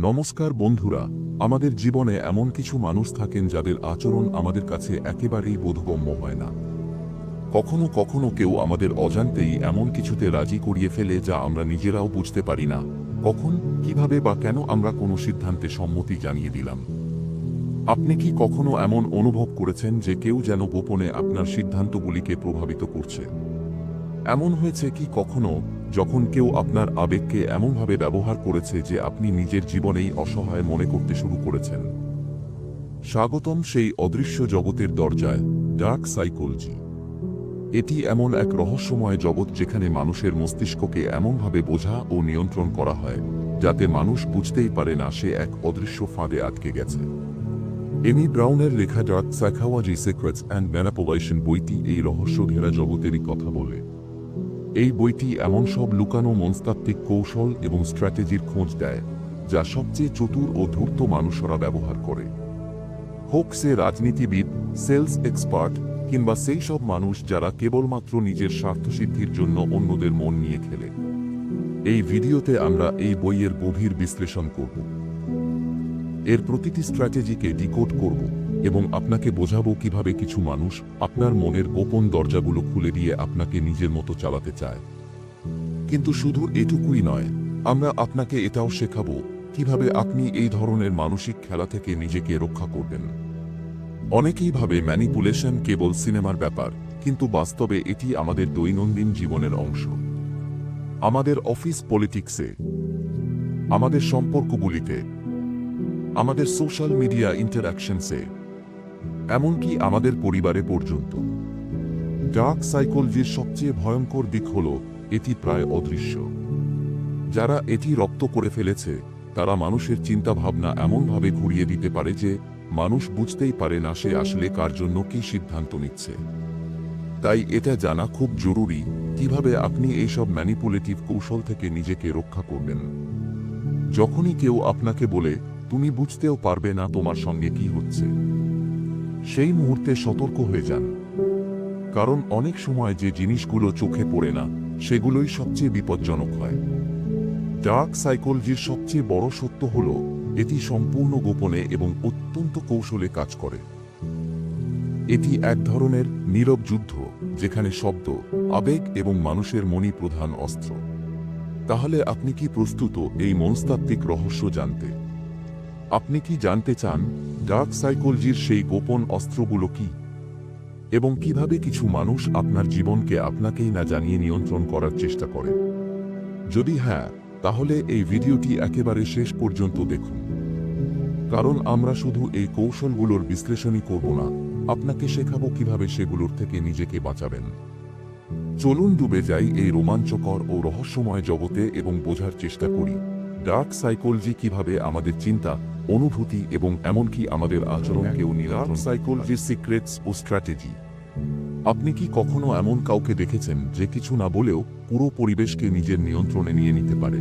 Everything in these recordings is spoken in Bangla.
নমস্কার বন্ধুরা, আমাদের জীবনে এমন কিছু মানুষ থাকেন যাদের আচরণ আমাদের কাছে একেবারেই বোধগম্য হয় না। কখনো কখনো কেউ আমাদের অজান্তেই এমন কিছুতে রাজি করিয়ে ফেলে যা আমরা নিজেরাও বুঝতে পারি না। কখন, কীভাবে বা কেন আমরা কোনো সিদ্ধান্তে সম্মতি জানিয়ে দিলাম। আপনি কি কখনো এমন অনুভব করেছেন যে কেউ যেন গোপনে আপনার সিদ্ধান্তগুলিকে প্রভাবিত করছে? এমন হয়েছে কি কখনো? যখন কেউ আপনার আবেগকে এমনভাবে ব্যবহার করেছে যে আপনি নিজের জীবনেই অসহায় মনে করতে শুরু করেছেন। স্বাগতম সেই অদৃশ্য জগতের দরজায়, ডার্ক সাইকোলজি। এটি এমন এক রহস্যময় জগৎ যেখানে মানুষের মস্তিষ্ককে এমনভাবে বোঝা ও নিয়ন্ত্রণ করা হয়, যাতে মানুষ বুঝতেই পারে না সে এক অদৃশ্য ফাঁদে আটকে গেছে। এমি ব্রাউনের লেখা dark psychology, secrets and manipulation বইটি এই রহস্য ঘেরা জগতেরই কথা বলে। এই বইটি এমন সব লুকানো মনস্তাত্ত্বিক কৌশল এবং স্ট্র্যাটেজির খোঁজ দেয়, যা সবচেয়ে চতুর ও ধূর্ত মানুষরা ব্যবহার করে। হোক সে রাজনীতিবিদ, সেলস এক্সপার্ট, কিংবা সেই সব মানুষ যারা কেবলমাত্র নিজের স্বার্থসিদ্ধির জন্য অন্যদের মন নিয়ে খেলে। এই ভিডিওতে আমরা এই বইয়ের গভীর বিশ্লেষণ করব। এর প্রতিটি স্ট্র্যাটেজিকে ডিকোড করব। এবং আপনাকে বোঝাবো কীভাবে কিছু মানুষ আপনার মনের গোপন দরজাগুলো খুলে দিয়ে আপনাকে নিজের মতো চালাতে চায়। কিন্তু শুধু এটুকুই নয়, আমরা আপনাকে এটাও শেখাবো কীভাবে আপনি এই ধরনের মানসিক খেলা থেকে নিজেকে রক্ষা করবেন। অনেকেই ভাবে ম্যানিপুলেশন কেবল সিনেমার ব্যাপার, কিন্তু বাস্তবে এটি আমাদের দৈনন্দিন জীবনের অংশ। আমাদের অফিস পলিটিক্সে, আমাদের সম্পর্কগুলিতে, আমাদের সোশ্যাল মিডিয়া ইন্টারাকশনসে এমনকি আমাদের পরিবারে পর্যন্ত। ডার্ক সাইকোলজির সবচেয়ে ভয়ঙ্কর দিক হল এটি প্রায় অদৃশ্য। যারা এটি রপ্ত করে ফেলেছে, তারা মানুষের চিন্তাভাবনা এমনভাবে ঘুরিয়ে দিতে পারে যে, মানুষ বুঝতেই পারে না সে আসলে কার জন্য কি সিদ্ধান্ত নিচ্ছে। তাই এটা জানা খুব জরুরি কীভাবে আপনি এইসব ম্যানিপুলেটিভ কৌশল থেকে নিজেকে রক্ষা করবেন। যখনই কেউ আপনাকে বলে, তুমি বুঝতেও পারবে না তোমার সঙ্গে কি হচ্ছে। সেই মুহূর্তে সতর্ক হয়ে যান। কারণ অনেক সময় যে জিনিসগুলো চোখে পড়ে না, সেগুলোই সবচেয়ে বিপজ্জনক হয়। ডার্ক সাইকোলজির সবচেয়ে বড় সত্য হল, এটি সম্পূর্ণ গোপনে এবং অত্যন্ত কৌশলে কাজ করে। এটি এক ধরনের নীরব যুদ্ধ, যেখানে শব্দ, আবেগ এবং মানুষের মনি প্রধান অস্ত্র। তাহলে আপনি কি প্রস্তুত এই মনস্তাত্ত্বিক রহস্য জানতে? আপনি কি জানতে চান ডার্ক সাইকোলজির সেই গোপন অস্ত্রগুলো কি? এবং কীভাবে কিছু মানুষ আপনার জীবনকে আপনাকেই না জানিয়ে নিয়ন্ত্রণ করার চেষ্টা করে? যদি হ্যাঁ তাহলে এই ভিডিওটি একেবারে শেষ পর্যন্ত দেখুন। কারণ আমরা শুধু এই কৌশলগুলোর বিশ্লেষণই করব না, আপনাকে শেখাবো কীভাবে সেগুলোর থেকে নিজেকে বাঁচাবেন। চলুন ডুবে যাই এই রোমাঞ্চকর ও রহস্যময় জগতে এবং বোঝার চেষ্টা করি, ডার্ক সাইকোলজি কীভাবে আমাদের চিন্তা অনুভূতি এবং এমনকি আমাদের আচরণকেও নিরার সাইকোলজির সিক্রেটস ও স্ট্র্যাটেজি আপনি কি কখনো এমন কাউকে দেখেছেন যে কিছু না বলেও পুরো পরিবেশকে নিজের নিয়ন্ত্রণে নিয়ে নিতে পারে?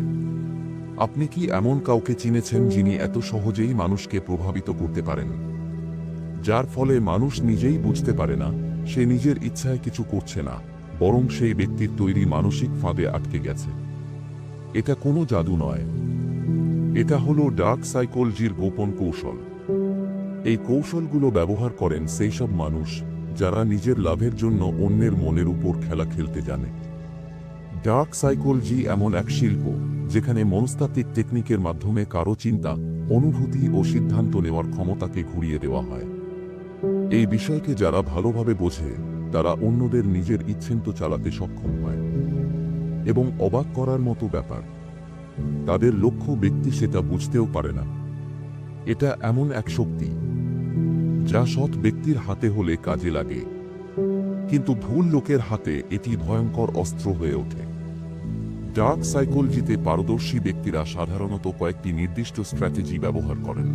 আপনি কি এমন কাউকে চিনেছেন যিনি এত সহজেই মানুষকে প্রভাবিত করতে পারেন? যার ফলে মানুষ নিজেই বুঝতে পারে না সে নিজের ইচ্ছায় কিছু করছে না বরং সেই ব্যক্তির তৈরি মানসিক ফাঁদে আটকে গেছে। এটা কোনো জাদু নয়। এটা হলো ডার্ক সাইকোলজির গোপন কৌশল। এই কৌশলগুলো ব্যবহার করেন সেই সব মানুষ যারা নিজের লাভের জন্য অন্যের মনের উপর খেলা খেলতে জানে। ডার্ক সাইকোলজি এমন এক শিল্প যেখানে মনস্তাত্ত্বিক টেকনিকের মাধ্যমে কারও চিন্তা, অনুভূতি ও সিদ্ধান্ত নেওয়ার ক্ষমতাকে ঘুরিয়ে দেওয়া হয়। এই বিষয়কে যারা ভালোভাবে বোঝে, তারা অন্যদের নিজের ইচ্ছেন্ত চালাতে সক্ষম হয়। এবং অবাক করার মতো ব্যাপার। তাদের লক্ষ্য ব্যক্তি সেটা বুঝতেও পারে না। এটা এমন এক শক্তি, যা সৎ ব্যক্তির হাতে হলে কাজে লাগে, কিন্তু ভুল লোকের হাতে এটি ভয়ঙ্কর অস্ত্র হয়ে ওঠে। ডার্ক সাইকোলজিতে পারদর্শী ব্যক্তিরা সাধারণত কয়েকটি নির্দিষ্ট স্ট্র্যাটেজি ব্যবহার করেন।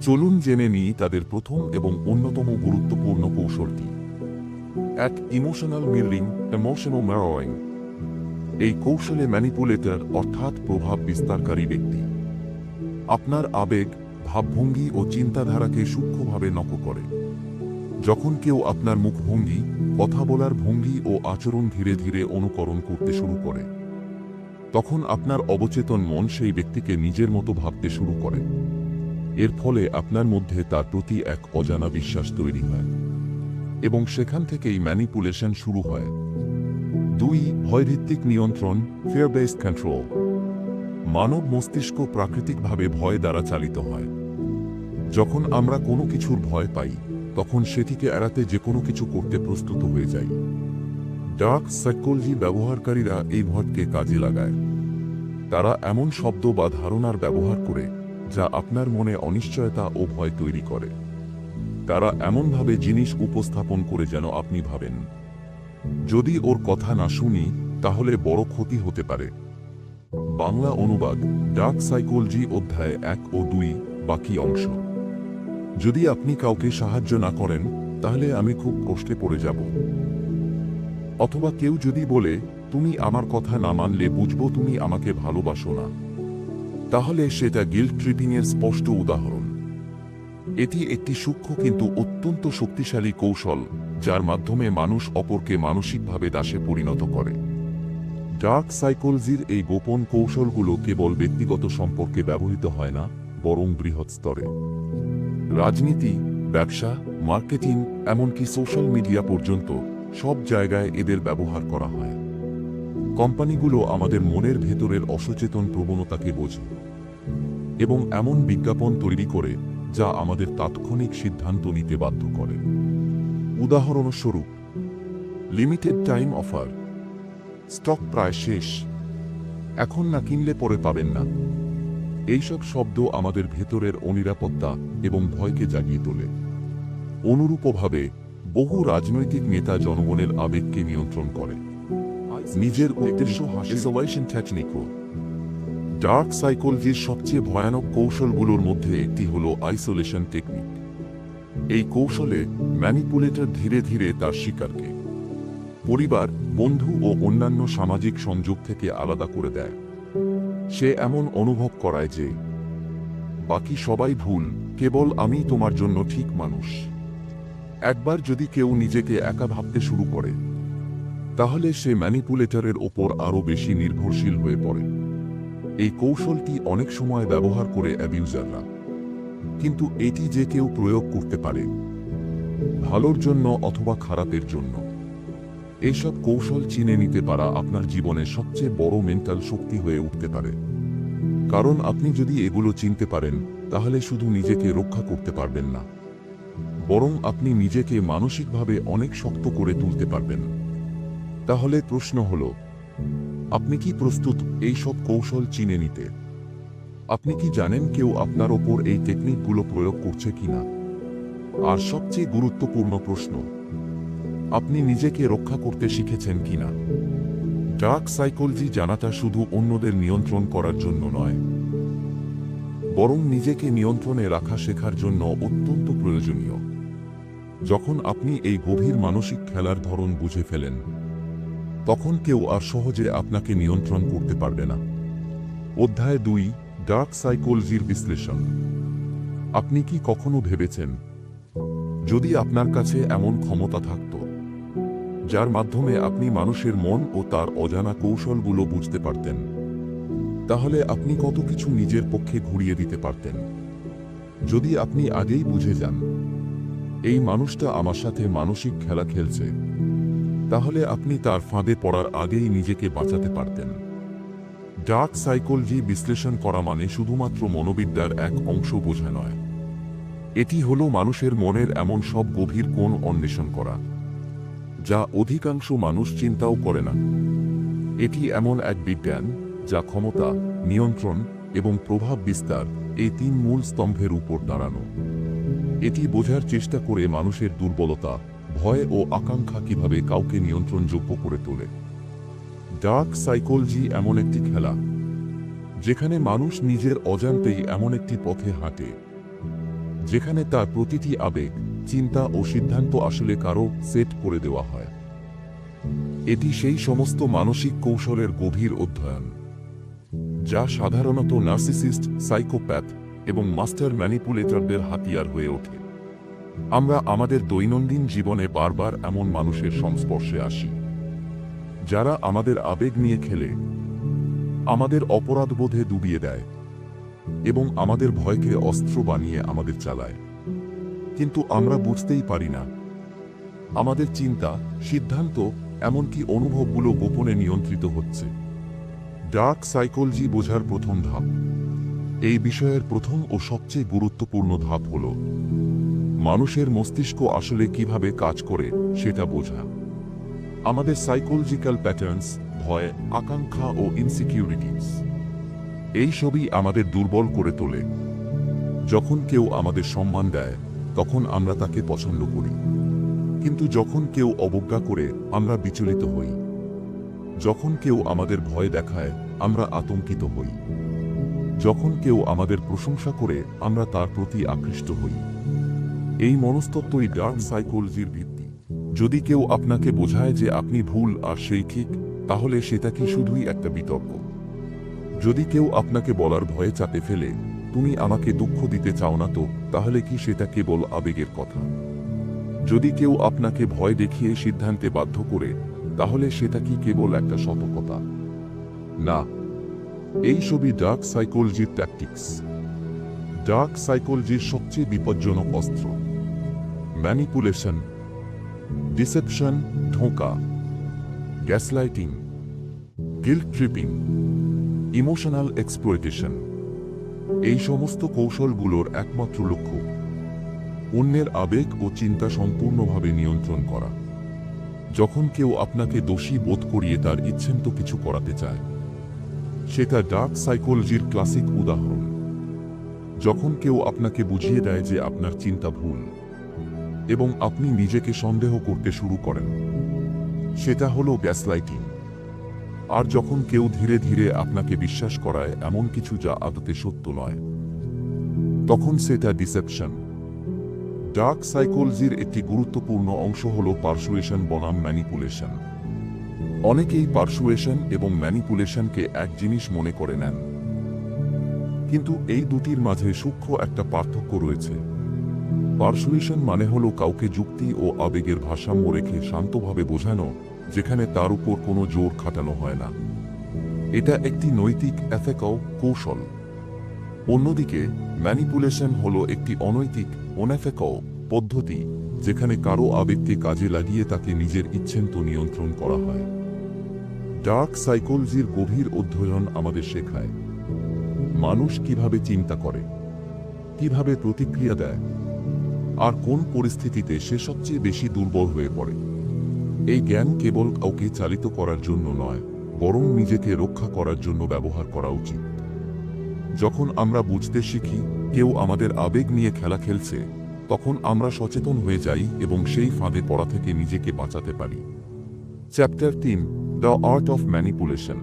চলুন জেনে নিই তাদের প্রথম এবং অন্যতম গুরুত্বপূর্ণ কৌশলটি। এক ইমোশনাল মিররিং ইমোশনাল ম্যারোয়িং এই কৌশলে ম্যানিপুলেটর অর্থাৎ প্রভাব বিস্তারকারী ব্যক্তি। আপনার আবেগ, ভাবভঙ্গি ও চিন্তাধারাকে সূক্ষ্মভাবে নক করে। যখন কেউ আপনার মুখভঙ্গি, কথা বলার ভঙ্গি ও আচরণ ধীরে ধীরে অনুকরণ করতে শুরু করে, তখন আপনার অবচেতন মন সেই ব্যক্তিকে নিজের মতো ভাবতে শুরু করে। এর ফলে আপনার মধ্যে তার প্রতি এক অজানা বিশ্বাস তৈরি হয় এবং সেখান থেকেই ম্যানিপুলেশন শুরু হয়। দুই ভয়ভিত্তিক নিয়ন্ত্রণ ফেয়ার বেসড কন্ট্রোল মানব মস্তিষ্ক প্রাকৃতিকভাবে ভয় দ্বারা চালিত হয়। যখন আমরা কোনো কিছুর ভয় পাই, তখন সেটিকে এড়াতে যে কোনো কিছু করতে প্রস্তুত হয়ে যাই। ডার্ক সাইকোলজি ব্যবহারকারীরা এই ভয়কে কাজে লাগায়। তারা এমন শব্দ বা ধারণার ব্যবহার করে, যা আপনার মনে অনিশ্চয়তা ও ভয় তৈরি করে। তারা এমনভাবে জিনিস উপস্থাপন করে যেন আপনি ভাবেন। যদি ওর কথা না শুনি, তাহলে বড় ক্ষতি হতে পারে। বাংলা অনুবাদ ডার্ক সাইকোলজি অধ্যায় এক ও দুই, বাকি অংশ। যদি আপনি কাউকে সাহায্য না করেন, তাহলে আমি খুব কষ্টে পড়ে যাব। অথবা কেউ যদি বলে, তুমি আমার কথা না মানলে বুঝব তুমি আমাকে ভালোবাসো না। তাহলে সেটা গিল্ট ট্রিপিংয়ের স্পষ্ট উদাহরণ। এটি একটি সূক্ষ্ম কিন্তু অত্যন্ত শক্তিশালী কৌশল। যার মাধ্যমে মানুষ অপরকে মানসিকভাবে দাসে পরিণত করে। ডার্ক সাইকোলজির এই গোপন কৌশলগুলো কেবল ব্যক্তিগত সম্পর্কে ব্যবহৃত হয় না, বরং বৃহৎ স্তরে। রাজনীতি, ব্যবসা, মার্কেটিং, এমনকি সোশ্যাল মিডিয়া পর্যন্ত সব জায়গায় এদের ব্যবহার করা হয়। কোম্পানিগুলো আমাদের মনের ভেতরের অসচেতন প্রবণতাকে বোঝে এবং এমন বিজ্ঞাপন তৈরি করে যা আমাদের তাৎক্ষণিক সিদ্ধান্ত নিতে বাধ্য করে। উদাহরণস্বরূপ লিমিটেড টাইম অফার স্টক প্রায় শেষ এখন না কিনলে পরে পাবেন না। এইসব শব্দ আমাদের ভেতরের অনিরাপত্তা এবং ভয়কে জাগিয়ে তোলে। অনুরূপভাবে বহু রাজনৈতিক নেতা জনগণের আবেগকে নিয়ন্ত্রণ করে। নিজের উদ্দেশ্য হাসিলেশন টেকনিকও ডার্ক সাইকোলজির সবচেয়ে ভয়ানক কৌশলগুলোর মধ্যে একটি হল আইসোলেশন টেকনিক এই কৌশলে ম্যানিপুলেটর ধীরে ধীরে তার শিকারকে পরিবার, বন্ধু ও অন্যান্য সামাজিক সংযোগ থেকে আলাদা করে দেয়। সে এমন অনুভব করায় যে, বাকি সবাই ভুল, কেবল আমি তোমার জন্য ঠিক মানুষ। একবার যদি কেউ নিজেকে একা ভাবতে শুরু করে, তাহলে সে ম্যানিপুলেটরের ওপর আরও বেশি নির্ভরশীল হয়ে পড়ে। এই কৌশলটি অনেক সময় ব্যবহার করে অ্যাবিউজাররা। কিন্তু এটি যে কেউ প্রয়োগ করতে পারে ভালোর জন্য অথবা খারাপের জন্য। এইসব কৌশল চিনে নিতে পারা আপনার জীবনের সবচেয়ে বড় মেন্টাল শক্তি হয়ে উঠতে পারে। কারণ আপনি যদি এগুলো চিনতে পারেন, তাহলে শুধু নিজেকে রক্ষা করতে পারবেন না। বরং আপনি নিজেকে মানসিকভাবে অনেক শক্ত করে তুলতে পারবেন। তাহলে প্রশ্ন হল, আপনি কি প্রস্তুত এই সব কৌশল চিনে নিতে? আপনি কি জানেন কেউ আপনার ওপর এই টেকনিকগুলো প্রয়োগ করছে কিনা? আর সবচেয়ে গুরুত্বপূর্ণ প্রশ্ন, আপনি নিজেকে রক্ষা করতে শিখেছেন কিনা? ডার্ক সাইকোলজি জানাটা শুধু অন্যদের নিয়ন্ত্রণ করার জন্য নয়, বরং নিজেকে নিয়ন্ত্রণে রাখা শেখার জন্য অত্যন্ত প্রয়োজনীয়। যখন আপনি এই গভীর মানসিক খেলার ধরন বুঝে ফেলেন, তখন কেউ আর সহজে আপনাকে নিয়ন্ত্রণ করতে পারবে না। অধ্যায় দুই, ডার্ক সাইকোলজির বিশ্লেষণ। আপনি কি কখনো ভেবেছেন যদি আপনার কাছে এমন ক্ষমতা থাকত, যার মাধ্যমে আপনি মানুষের মন ও তার অজানা কৌশলগুলো বুঝতে পারতেন, তাহলে আপনি কত কিছু নিজের পক্ষে ঘুরিয়ে দিতে পারতেন। যদি আপনি আগেই বুঝে যান, এই মানুষটা আমার সাথে মানসিক খেলা খেলছে, তাহলে আপনি তার ফাঁদে পড়ার আগেই নিজেকে বাঁচাতে পারতেন। ডার্ক সাইকোলজি বিশ্লেষণ করা মানে শুধুমাত্র মনোবিদ্যার এক অংশ বোঝা নয়। এটি হল মানুষের মনের এমন সব গভীর কোণ অন্বেষণ করা, যা অধিকাংশ মানুষ চিন্তাও করে না। এটি এমন এক বিজ্ঞান যা ক্ষমতা, নিয়ন্ত্রণ এবং প্রভাব বিস্তার এই তিন মূল স্তম্ভের উপর দাঁড়ানো। এটি বোঝার চেষ্টা করে মানুষের দুর্বলতা, ভয় ও আকাঙ্ক্ষা কীভাবে কাউকে নিয়ন্ত্রণযোগ্য করে তোলে। ডার্ক সাইকোলজি এমন একটি খেলা, যেখানে মানুষ নিজের অজান্তেই এমন একটি পথে হাঁটে। যেখানে তার প্রতিটি আবেগ, চিন্তা ও সিদ্ধান্ত আসলে কারও সেট করে দেওয়া হয়। এটি সেই সমস্ত মানসিক কৌশলের গভীর অধ্যয়ন, যা সাধারণত নার্সিসিস্ট, সাইকোপ্যাথ এবং মাস্টার ম্যানিপুলেটরদের হাতিয়ার হয়ে ওঠে। আমরা আমাদের দৈনন্দিন জীবনে বারবার এমন মানুষের সংস্পর্শে আসি, যারা আমাদের আবেগ নিয়ে খেলে, আমাদের অপরাধবোধে ডুবিয়ে দেয়। এবং আমাদের ভয়কে অস্ত্র বানিয়ে আমাদের চালায়। কিন্তু আমরা বুঝতেই পারি না। আমাদের চিন্তা, সিদ্ধান্ত, এমনকি অনুভবগুলো গোপনে নিয়ন্ত্রিত হচ্ছে। ডার্ক সাইকোলজি বোঝার প্রথম ধাপ। এই বিষয়ের প্রথম ও সবচেয়ে গুরুত্বপূর্ণ ধাপ হল, মানুষের মস্তিষ্ক আসলে কীভাবে কাজ করে সেটা বোঝা। আমাদের সাইকোলজিক্যাল প্যাটার্নস ভয়, আকাঙ্ক্ষা ও ইনসিকিউরিটিস এই সবই আমাদের দুর্বল করে তোলে। যখন কেউ আমাদের সম্মান দেয়, তখন আমরা তাকে পছন্দ করি। কিন্তু যখন কেউ অবজ্ঞা করে, আমরা বিচলিত হই। যখন কেউ আমাদের ভয় দেখায়, আমরা আতঙ্কিত হই। যখন কেউ আমাদের প্রশংসা করে, আমরা তার প্রতি আকৃষ্ট হই। এই মনস্তত্ত্বই ডার্ক সাইকোলজির ভিত্তি। যদি কেউ আপনাকে বোঝায় যে আপনি ভুল আর সেই ঠিক, তাহলে সেটা কি শুধুই একটা বিতর্ক? যদি কেউ আপনাকে বলার ভয়ে চাপে ফেলে, তুমি আমাকে দুঃখ দিতে চাও না তো, তাহলে কি সেটা কেবল আবেগের কথা? যদি কেউ আপনাকে ভয় দেখিয়ে সিদ্ধান্তে বাধ্য করে, তাহলে সেটা কি কেবল একটা সতর্কতা? না। এই সবই ডার্ক সাইকোলজির ট্যাকটিক্স ডার্ক সাইকোলজির সবচেয়ে বিপজ্জনক অস্ত্র। ম্যানিপুলেশন ডিসেপশন ধোঁকা। Gaslighting guilt tripping emotional exploitation এই সমস্ত কৌশলগুলোর একমাত্র লক্ষ্য, অন্যের আবেগ ও চিন্তা সম্পূর্ণভাবে নিয়ন্ত্রণ করা। যখন কেউ আপনাকে দোষী বোধ করিয়ে তার ইচ্ছেন্ত কিছু করাতে চায় সেটা ডার্ক সাইকোলজির ক্লাসিক উদাহরণ। যখন কেউ আপনাকে বুঝিয়ে দেয় যে আপনার চিন্তা ভুল এবং আপনি নিজেকে সন্দেহ করতে শুরু করেন, সেটা হলো গ্যাসলাইটিং আর যখন কেউ ধীরে ধীরে আপনাকে বিশ্বাস করায় এমন কিছু যা আদতে সত্য নয়, তখন সেটা ডিসেপশন। ডার্ক সাইকোলজির একটি গুরুত্বপূর্ণ অংশ হল পার্সুয়েশন বনাম ম্যানিপুলেশন। অনেকেই পার্সুয়েশন এবং ম্যানিপুলেশনকে এক জিনিস মনে করে নেন। কিন্তু এই দুটির মাঝে সূক্ষ্ম একটা পার্থক্য রয়েছে। পার্সুয়েশন মানে হলো কাউকে যুক্তি ও আবেগের ভারসাম্য রেখে শান্তভাবে বোঝানো যেখানে তার উপর কোনো জোর খাটানো হয় না। এটা একটি নৈতিক এথেকাও কৌশল। অন্যদিকে, ম্যানিপুলেশন হলো একটি অনৈতিক, অনএফেকাও পদ্ধতি, যেখানে কারও আবেগকে কাজে লাগিয়ে তাকে নিজের ইচ্ছেন্ত নিয়ন্ত্রণ করা হয়। ডার্ক সাইকোলজির গভীর অধ্যয়ন আমাদের শেখায়। মানুষ কীভাবে চিন্তা করে, কীভাবে প্রতিক্রিয়া দেয়, আর কোন পরিস্থিতিতে সে সবচেয়ে বেশি দুর্বল হয়ে পড়ে। এই জ্ঞান কেবল কাউকে চালিত করার জন্য নয়, বরং নিজেকে রক্ষা করার জন্য ব্যবহার করা উচিত। যখন আমরা বুঝতে শিখি, কেউ আমাদের আবেগ নিয়ে খেলা খেলছে, তখন আমরা সচেতন হয়ে যাই এবং সেই ফাঁদে পড়া থেকে নিজেকে বাঁচাতে পারি। চ্যাপ্টার তিন দ্য আর্ট অফ ম্যানিপুলেশন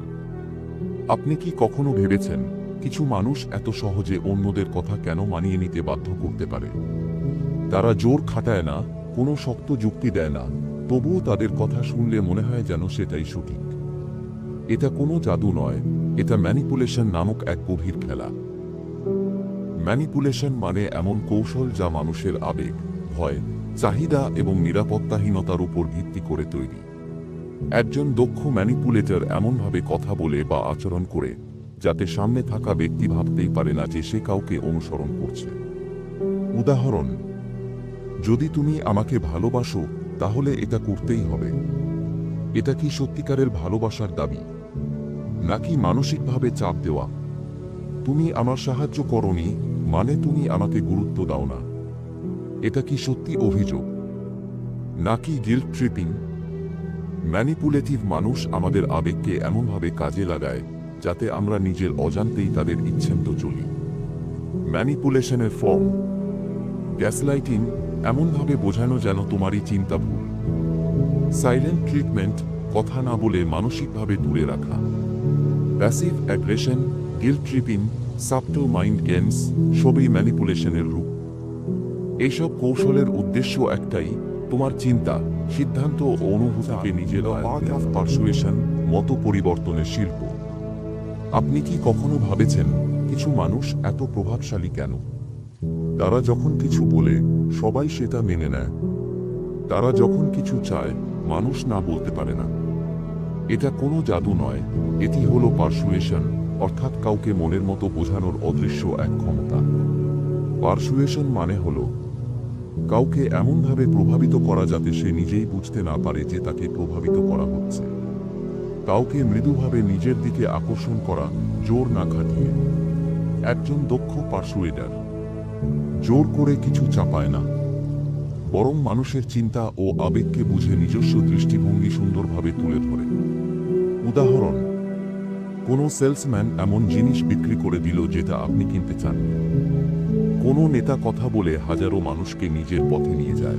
আপনি কি কখনো ভেবেছেন, কিছু মানুষ এত সহজে অন্যদের কথা কেন মানিয়ে নিতে বাধ্য করতে পারে? তারা জোর খাটায় না, কোনো শক্ত যুক্তি দেয় না তবুও তাদের কথা শুনলে মনে হয় যেন সেটাই সঠিক। এটা কোনো জাদু নয়, এটা ম্যানিপুলেশন নামক এক গভীর খেলা। ম্যানিপুলেশন মানে এমন কৌশল যা মানুষের আবেগ, ভয়, চাহিদা এবং নিরাপত্তাহীনতার উপর ভিত্তি করে তৈরি। একজন দক্ষ ম্যানিপুলেটর এমনভাবে কথা বলে বা আচরণ করে, যাতে সামনে থাকা ব্যক্তি ভাবতেই পারে না যে সে কাউকে অনুসরণ করছে। উদাহরণ, যদি তুমি আমাকে ভালোবাসো তাহলে এটা করতেই হবে। এটা কি সত্যিকারের ভালোবাসার দাবি? নাকি মানসিকভাবে চাপ দেওয়া? তুমি আমার সাহায্য করনি মানে তুমি আমাকে গুরুত্ব দাও না। এটা কি সত্যি অভিযোগ? নাকি গিল্ট ট্রিপিং ম্যানিপুলেটিভ মানুষ আমাদের আবেগকে এমনভাবে কাজে লাগায়, যাতে আমরা নিজের অজান্তেই তাদের ইচ্ছেন্ত চলি। ম্যানিপুলেশনের ফর্ম গ্যাসলাইটিং এমনভাবে বোঝানো যেন তোমারই চিন্তা ভুল সাইলেন্ট ট্রিটমেন্ট কথা না বলে মানসিকভাবে দূরে রাখা। প্যাসিভ অ্যাগ্রেশন গিল্ট ট্রিপিং সাবটো মাইন্ড গেমস সবই ম্যানিপুলেশনের রূপ। এইসব কৌশলের উদ্দেশ্য একটাই তোমার চিন্তা সিদ্ধান্ত ও অনুভূতিকে নিজের অফ পার্সুয়েশন মতো পরিবর্তনের শিল্প। আপনি কি কখনো ভাবেছেন কিছু মানুষ এত প্রভাবশালী কেন? তারা যখন কিছু বলে সবাই সেটা মেনে নেয়। তারা যখন কিছু চায়, মানুষ না বলতে পারে না। এটা কোনো জাদু নয়, এটি হলো পার্সুয়েশন, অর্থাৎ কাউকে মনের মতো বোঝানোর অদৃশ্য এক ক্ষমতা। পার্সুয়েশন মানে হলো, কাউকে এমনভাবে প্রভাবিত করা যাতে সে নিজেই বুঝতে না পারে যে তাকে প্রভাবিত করা হচ্ছে। কাউকে মৃদুভাবে নিজের দিকে আকর্ষণ করা, জোর না খাটিয়ে। একজন দক্ষ পার্সুয়েডার জোর করে কিছু চাপায় না। বরং মানুষের চিন্তা ও আবেগকে বুঝে নিজস্ব দৃষ্টিভঙ্গি সুন্দরভাবে তুলে ধরে। উদাহরণ, কোনো সেলসম্যান এমন জিনিস বিক্রি করে দিল যেটা আপনি কিনতে চান। কোনো নেতা কথা বলে হাজারো মানুষকে নিজের পথে নিয়ে যায়।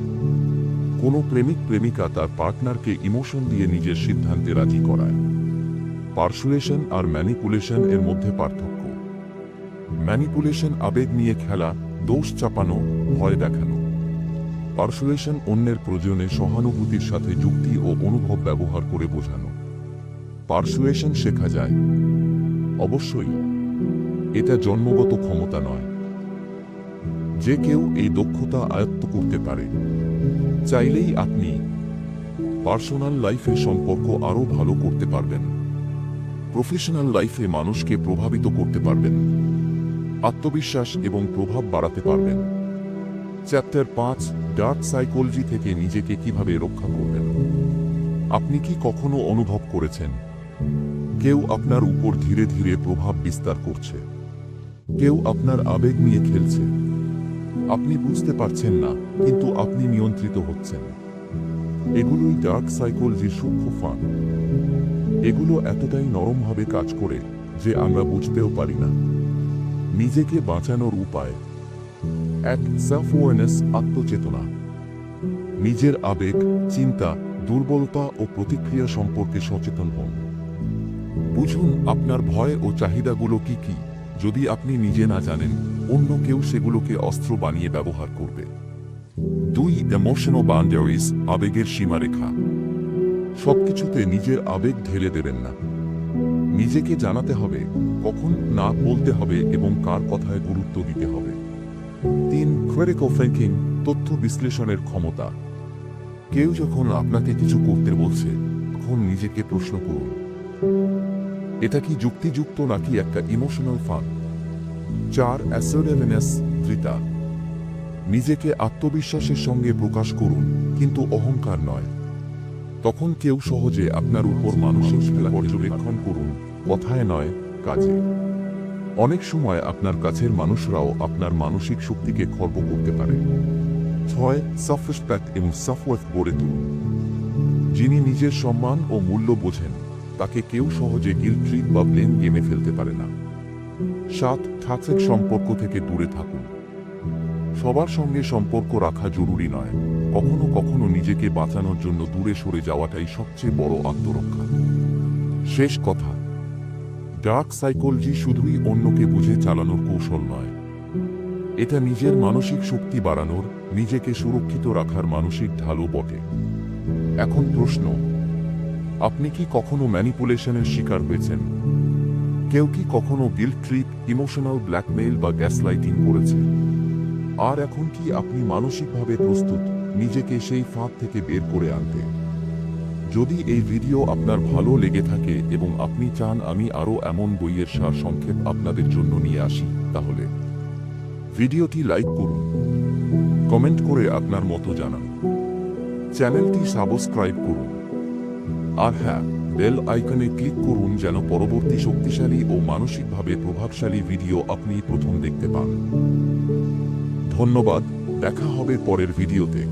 কোনো প্রেমিক প্রেমিকা তার পার্টনারকে ইমোশন দিয়ে নিজের সিদ্ধান্তে রাজি করায়। পার্সুয়েশন আর ম্যানিপুলেশন এর মধ্যে পার্থক্য। ম্যানিপুলেশন আবেগ নিয়ে খেলা দোষ চাপানো, ভয় দেখানো। পার্সুয়েশন অন্যের প্রয়োজনে সহানুভূতির সাথে যুক্তি ও অনুভব ব্যবহার করে বোঝানো। পার্সুয়েশন শেখা যায়। অবশ্যই, এটা জন্মগত ক্ষমতা নয়। যে কেউ এই দক্ষতা আয়ত্ত করতে পারে। চাইলেই আপনি পার্সোনাল লাইফে সম্পর্ক আরও ভালো করতে পারবেন। প্রফেশনাল লাইফে মানুষকে প্রভাবিত করতে পারবেন। আত্মবিশ্বাস এবং প্রভাব বাড়াতে পারবেন। চ্যাপ্টার পাঁচ, ডার্ক সাইকোলজি থেকে নিজেকে কীভাবে রক্ষা করবেন? আপনি কি কখনো অনুভব করেছেন? কেউ আপনার উপর ধীরে ধীরে প্রভাব বিস্তার করছে। কেউ আপনার আবেগ নিয়ে খেলছে। আপনি বুঝতে পারছেন না, কিন্তু আপনি নিয়ন্ত্রিত হচ্ছেন। এগুলোই ডার্ক সাইকোলজির সূক্ষ্ম ফান এগুলো এতটাই নরমভাবে কাজ করে যে আমরা বুঝতেও পারি না। নিজেকে বাঁচানোর উপায়। এক সেলফ অ্যাওয়ারনেস আত্মচেতনা। নিজের আবেগ, চিন্তা, দুর্বলতা ও প্রতিক্রিয়া সম্পর্কে সচেতন হন। বুঝুন আপনার ভয় ও চাহিদাগুলো কি কি, যদি আপনি নিজে না জানেন, অন্য কেউ সেগুলোকে অস্ত্র বানিয়ে ব্যবহার করবে। দুই ইমোশনাল বাউন্ডারিজ আবেগের সীমারেখা। সবকিছুতে নিজের আবেগ ঢেলে দেবেন না। নিজেকে জানাতে হবে কখন না বলতে হবে এবং কার কথায় গুরুত্ব দিতে হবে। তিন ক্রেডিকল থিঙ্কিং তথ্য বিশ্লেষণের ক্ষমতা। কেউ যখন আপনাকে কিছু করতে বলছে, তখন নিজেকে প্রশ্ন করুন, এটা কি যুক্তিযুক্ত নাকি একটা ইমোশনাল ফান চার অ্যাসোডেলিনেস ধৃতা নিজেকে আত্মবিশ্বাসের সঙ্গে প্রকাশ করুন, কিন্তু অহংকার নয়। তখন কেউ সহজে আপনার উপর মানসিক পর্যবেক্ষণ করুন, কথায় নয় কাজে। অনেক সময় আপনার কাছের মানুষরাও আপনার মানসিক শক্তিকে খর্ব করতে পারে। ছয় সেলফ এবং গড়ে তুলুন। যিনি নিজের সম্মান ও মূল্য বোঝেন, তাকে কেউ সহজে গিলট্রিট বা ব্লেম গেমে ফেলতে পারে না। সাত টক্সিক সম্পর্ক থেকে দূরে থাকুন। সবার সঙ্গে সম্পর্ক রাখা জরুরি নয়। কখনো কখনো নিজেকে বাঁচানোর জন্য দূরে সরে যাওয়াটাই সবচেয়ে বড় আত্মরক্ষা। শেষ কথা ডার্ক সাইকোলজি শুধুই অন্যকে বুঝে চালানোর কৌশল নয়। এটা নিজের মানসিক শক্তি বাড়ানোর, নিজেকে সুরক্ষিত রাখার মানসিক ঢালও বটে। এখন প্রশ্ন, আপনি কি কখনো ম্যানিপুলেশনের শিকার হয়েছেন? কেউ কি কখনো গিল্ট ট্রিপ, ইমোশনাল ব্ল্যাকমেইল বা গ্যাসলাইটিং করেছে আর এখন কি আপনি মানসিকভাবে প্রস্তুত, নিজেকে সেই ফাঁদ থেকে বের করে আনতে? যদি এই ভিডিও আপনার ভালো লেগে থাকে এবং আপনি চান আমি আরও এমন বইয়ের সার সংক্ষেপ আপনাদের জন্য নিয়ে আসি, তাহলে ভিডিওটি লাইক করুন। কমেন্ট করে আপনার মতো জানান। চ্যানেলটি সাবস্ক্রাইব করুন। আর হ্যাঁ বেল আইকনে ক্লিক করুন যেন পরবর্তী শক্তিশালী ও মানসিকভাবে প্রভাবশালী ভিডিও আপনি প্রথম দেখতে পান। ধন্যবাদ, দেখা হবে পরের ভিডিওতে